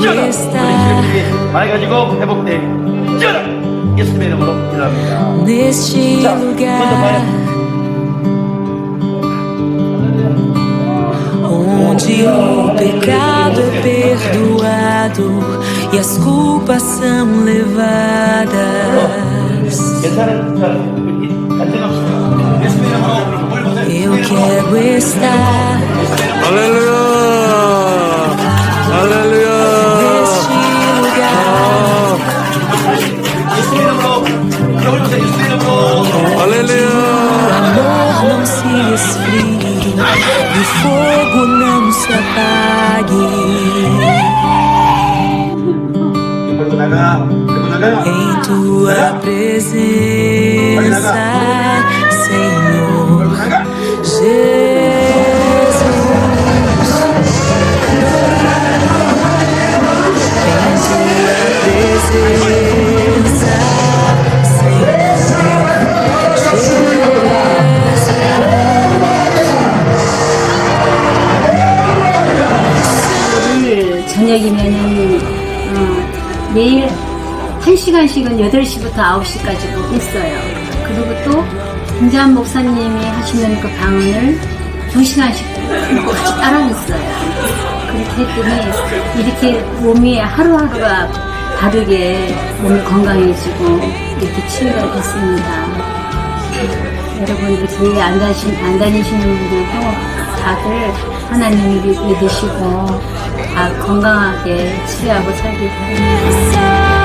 Eu quero estar 말해가지고 회복돼. 뛰어라! 예수님의 이름으로 기도합니다. neste 자, lugar 먼저 봐요. onde o pecado é perdoado e as culpas são levadas. 괜찮은 자, 간증 없이 예수님의 이름으로 물 보세요. Eu quero estar 할 me esfrie E o fogo não se apague. Em tua presença. 저녁이면은 어, 매일 1시간씩은 8시부터 9시까지도 했어요. 그리고 또 김자한 목사님이 하시는 그 방언을 2시간씩 같이 따라 했어요. 그렇게 했더니 이렇게 몸이 하루하루가 다르게 몸이 건강해지고 이렇게 치유가 됐습니다. 여러분들 교회 안, 다시, 안 다니시는 분들도 다들 하나님을 믿- 믿으시고 다 건강하게 치유하고 살길 바랍니다.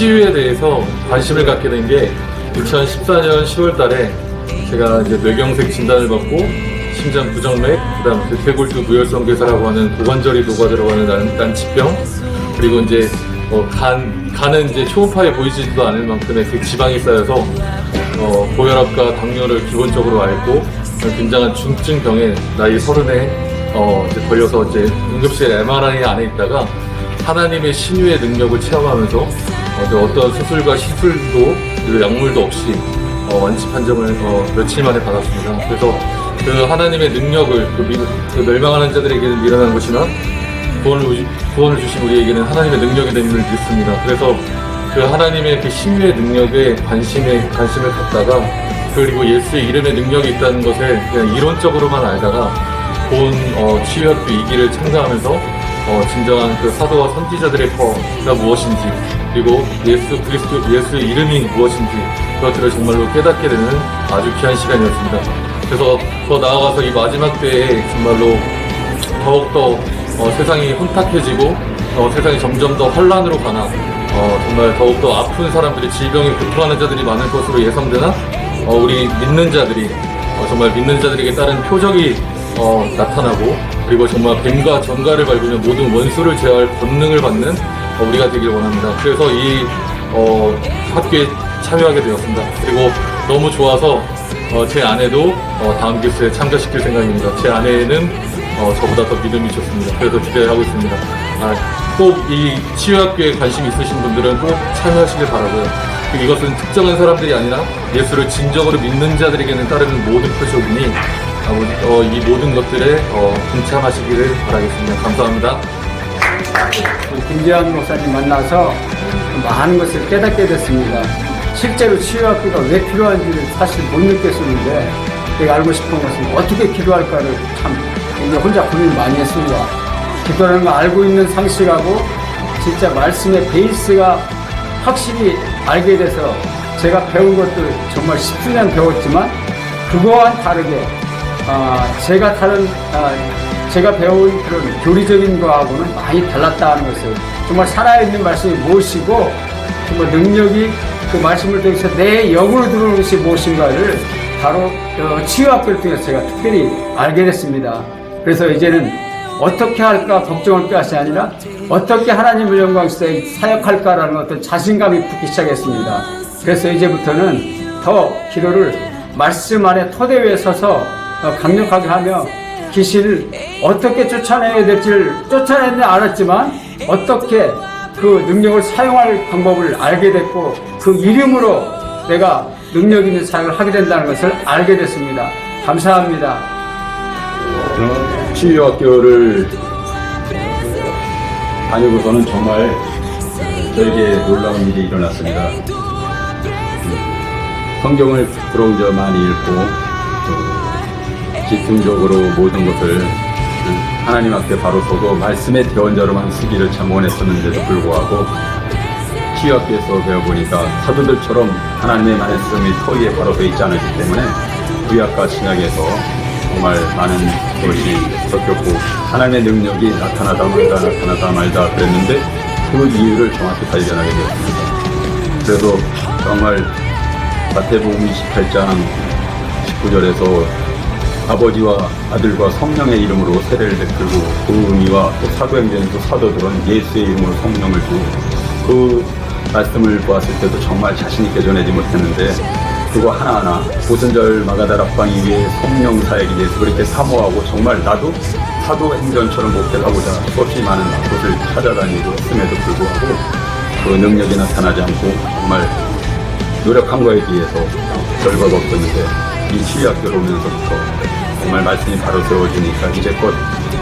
치유, 치유에 대해서 관심을 갖게 된 게 2014년 10월 달에 제가 이제 뇌경색 진단을 받고 심장 부정맥, 그 다음 대퇴골두 무혈성 괴사라고 하는 고관절이 녹아들어 가는 난, 난치병, 그리고 이제 어, 간, 간은 이제 초음파에 보이지도 않을 만큼의 그 지방이 쌓여서 어, 고혈압과 당뇨를 기본적으로 앓고 굉장한 중증병에 나이 서른에 어, 이제 걸려서 이제 응급실 MRI 안에 있다가 하나님의 신유의 능력을 체험하면서 어, 이제 어떤 수술과 시술도 그리고 약물도 없이 어, 완치 판정을 어, 며칠 만에 받았습니다. 그래서 그 하나님의 능력을 그, 미- 그 멸망하는 자들에게는 미련한 것이나 구원을, 우- 구원을 주신 우리에게는 하나님의 능력이 됨을 믿습니다. 그래서 그 하나님의 그 신유의 능력에 관심에 관심을 갖다가 그리고 예수의 이름의 능력이 있다는 것을 그냥 이론적으로만 알다가 본 어, 치유학교 2기를 참가하면서 어, 진정한 그 사도와 선지자들의 퍼가 무엇인지 그리고 예수 그리스도 예수의 이름이 무엇인지 그것들을 정말로 깨닫게 되는 아주 귀한 시간이었습니다. 그래서 더 나아가서 이 마지막 때에 정말로 더욱더 어, 세상이 혼탁해지고 어, 세상이 점점 더 혼란으로 가나 어, 정말 더욱더 아픈 사람들이 질병에 고통하는 자들이 많을 것으로 예상되나 어, 우리 믿는 자들이 어, 정말 믿는 자들에게 따른 표적이 어, 나타나고 그리고 정말 뱀과 전갈을 밟으면 모든 원수를 제어할 권능을 받는 어, 우리가 되길 원합니다. 그래서 이 어, 학교에 참여하게 되었습니다. 그리고 너무 좋아서 어, 제 아내도 어, 다음 기수에 참가시킬 생각입니다. 제 아내는 어, 저보다 더 믿음이 좋습니다. 그래서 기대하고 있습니다. 아, 꼭이 치유학교에 관심 있으신 분들은 꼭 참여하시길 바라고요. 이것은 특정한 사람들이 아니라 예수를 진정으로 믿는 자들에게는 따르는 모든 표적이니 아버지 어, 이 모든 것들에 어, 동참하시기를 바라겠습니다. 감사합니다. 김재환 목사님 만나서 많은 것을 깨닫게 됐습니다. 실제로 치유학교가 왜 필요한지를 사실 못 느꼈었는데 내가 알고 싶은 것은 어떻게 기도할까를 참 혼자 고민 많이 했습니다. 기도라는 거 알고 있는 상식하고 진짜 말씀의 베이스가 확실히 알게 돼서 제가 배운 것들 정말 10수년 배웠지만 그거와는 다르게 아, 제가 다른 아, 제가 배운 그런 교리적인 거하고는 많이 달랐다는 것을 정말 살아있는 말씀이 무엇이고 정말 능력이 그 말씀을 통해서 내 영으로 들어오는 것이 무엇인가를 바로 어, 치유학교를 통해서 제가 특별히 알게 됐습니다. 그래서 이제는 어떻게 할까 걱정할 것이 아니라 어떻게 하나님을 영광시대 사역할까라는 어떤 자신감이 붙기 시작했습니다. 그래서 이제부터는 더 기도를 말씀 안에 토대 위에 서서 어, 강력하게 하며 귀신을 어떻게 쫓아내야 될지를 쫓아내는 알았지만 어떻게 그 능력을 사용할 방법을 알게 됐고 그 이름으로 내가 능력 있는 사역을 하게 된다는 것을 알게 됐습니다. 감사합니다. 치유학교를 다니고서는 정말 저에게 놀라운 일이 일어났습니다. 성경을 부끄러운저 많이 읽고 또 집중적으로 모든 것을 하나님 앞에 바로 서고 말씀의 대원자로만 쓰기를 참 원했었는데도 불구하고 치유학교에서 배워보니까 사도들처럼 하나님의 말씀이 터위에 바로 서 있지 않았기 때문에 구약과 신약에서 정말 많은 것이 섞였고 하나님의 능력이 나타나다 말다 나타나다 말다 그랬는데 그 이유를 정확히 발견하게 되었습니다. 그래서 정말 마태복음 28장 19절에서 아버지와 아들과 성령의 이름으로 세례를 베풀고 그 의미와 또 사도행전에서 사도들은 예수의 이름으로 성령을 주고 그 말씀을 보았을 때도 정말 자신있게 전하지 못했는데 그거 하나하나 보선절 마가다락방 이외에 성령 사역이 예수 그렇게 사모하고 정말 나도 사도행전처럼 목회하고자 수없이 많은 곳을 찾아다니고 했음에도 불구하고 그 능력이 나타나지 않고 정말 노력한 거에 비해서 결과가 없었는데 이 치유학교로 오면서부터 정말 말씀이 바로 세워지니까 이제껏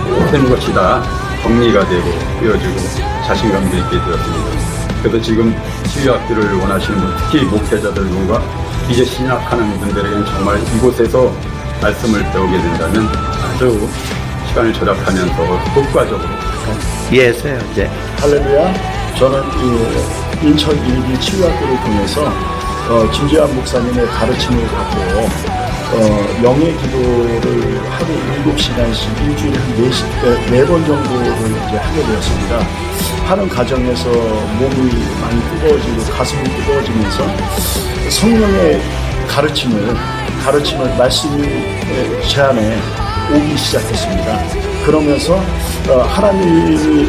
모든 것이 다 정리가 되고 뿌여지고 자신감도 있게 되었습니다. 그래서 지금 치유학교를 원하시는 분, 특히 목회자들과 이제 신학하는 분들에게는 정말 이곳에서 말씀을 배우게 된다면 아주 시간을 절약하면서 효과적으로 예서요 이제. 할렐루야. 저는 이 인천 일기 치유학교를 통해서 어, 김재환 목사님의 가르침을 받고 어, 영의 기도를 하루 7시간씩 일주일에 한 4시, 네번 정도를 이제 하게 되었습니다. 하는 과정에서 몸이 많이 뜨거워지고 가슴이 뜨거워지면서 성령의 가르침을 가르침을 말씀이 제 안에 오기 시작했습니다. 그러면서 어, 하나님이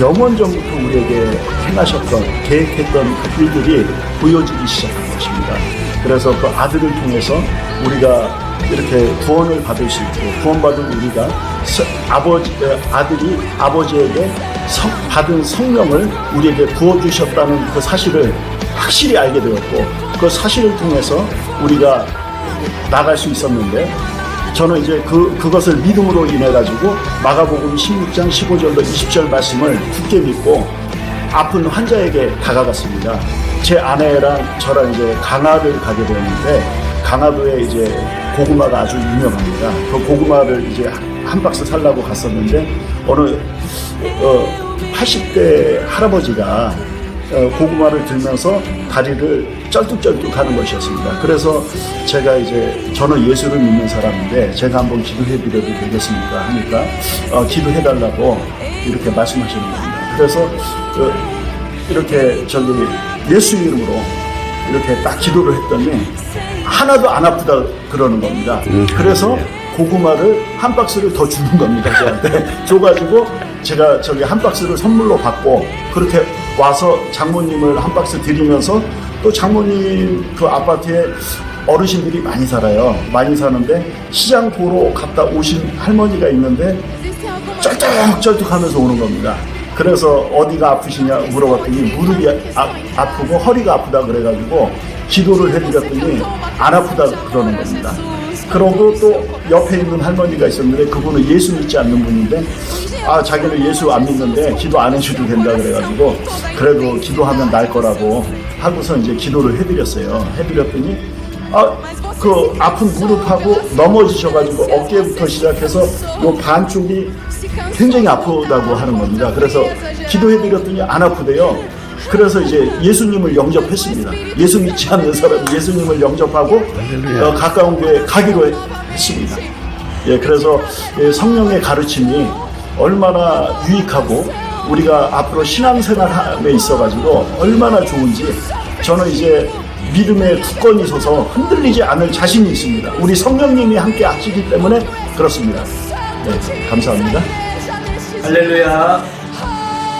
영원 전부터 우리에게 행하셨던 계획했던 그 일들이 보여지기 시작한 것입니다. 그래서 그 아들을 통해서 우리가 이렇게 구원을 받을 수 있고 구원받은 우리가 서- 아버지 어, 아들이 아버지에게 성- 받은 성령을 우리에게 부어 주셨다는 그 사실을 확실히 알게 되었고 그 사실을 통해서 우리가 나갈 수 있었는데 저는 이제 그, 그것을 믿음으로 인해 가지고 마가복음 16장 15절로 20절 말씀을 굳게 믿고 아픈 환자에게 다가갔습니다. 제 아내랑 저랑 이제 강화를 가게 되었는데 강화도에 이제 고구마가 아주 유명합니다. 그 고구마를 이제 한 박스 살라고 갔었는데 어느 어, 80대 할아버지가 어, 고구마를 들면서 다리를 쩔뚝쩔뚝 하는 것이었습니다. 그래서 제가 이제 저는 예수를 믿는 사람인데 제가 한번 기도해 드려도 되겠습니까? 하니까 어, 기도해 달라고 이렇게 말씀하시는 겁니다. 그래서 어, 이렇게 저기 예수 이름으로 이렇게 딱 기도를 했더니 하나도 안 아프다 그러는 겁니다. 그래서 고구마를 한 박스를 더 주는 겁니다. 저한테 줘가지고 제가 저기 한 박스를 선물로 받고 그렇게 와서 장모님을 한 박스 드리면서 또 장모님 그 아파트에 어르신들이 많이 살아요. 많이 사는데 시장 보러 갔다 오신 할머니가 있는데 쩔뚝쩔뚝 하면서 오는 겁니다. 그래서 어디가 아프시냐 물어봤더니 무릎이 아, 아프고 허리가 아프다 그래가지고 기도를 해드렸더니 안 아프다 그러는 겁니다. 그러고 또 옆에 있는 할머니가 있었는데 그분은 예수 믿지 않는 분인데 아 자기는 예수 안 믿는데 기도 안 해줘도 된다 그래가지고 그래도 기도하면 날 거라고 하고서 이제 기도를 해드렸어요. 해드렸더니 아 그 아픈 무릎하고 넘어지셔가지고 어깨부터 시작해서 요 반쪽이 굉장히 아프다고 하는 겁니다. 그래서 기도해드렸더니 안 아프대요. 그래서 이제 예수님을 영접했습니다. 예수 믿지 않는 사람이 예수님을 영접하고 어, 가까운 교회 가기로 했습니다. 예, 그래서 예, 성령의 가르침이 얼마나 유익하고 우리가 앞으로 신앙생활에 있어가지고 얼마나 좋은지 저는 이제 믿음의 두건이 서서 흔들리지 않을 자신이 있습니다. 우리 성령님이 함께 하시기 때문에 그렇습니다. 네, 감사합니다. 할렐루야.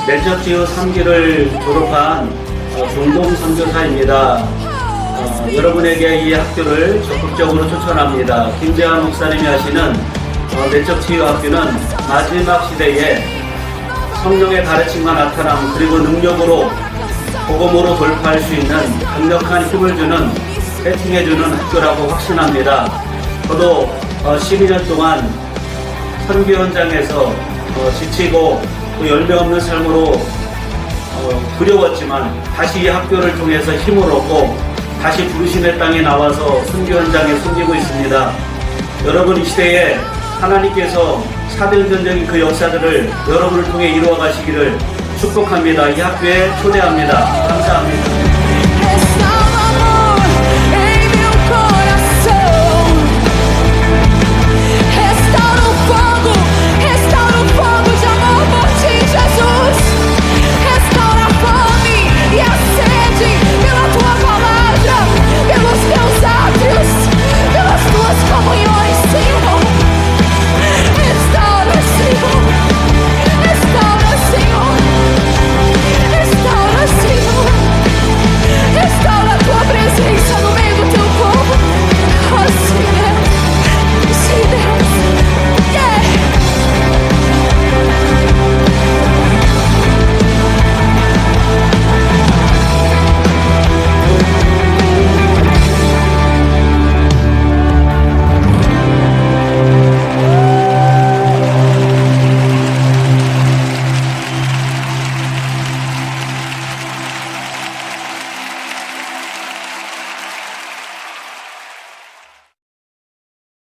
멜적지우 3기를 졸업한 어, 종동 선교사입니다. 어, 여러분에게 이 학교를 적극적으로 추천합니다. 김재환 목사님이 하시는 어, 멜적치유 학교는 마지막 시대에 성령의 가르침과 나타남 그리고 능력으로 복음으로 돌파할 수 있는 강력한 힘을 주는 배팅해주는 학교라고 확신합니다. 저도 어, 12년 동안 선교 현장에서 어, 지치고 또 열매 없는 삶으로 어, 두려웠지만 다시 이 학교를 통해서 힘을 얻고 다시 부르심의 땅에 나와서 선교 현장에 숨기고 있습니다. 여러분 이 시대에 하나님께서 사도전적인 그 역사들을 여러분을 통해 이루어 가시기를 축복합니다. 이 학교에 초대합니다. 감사합니다.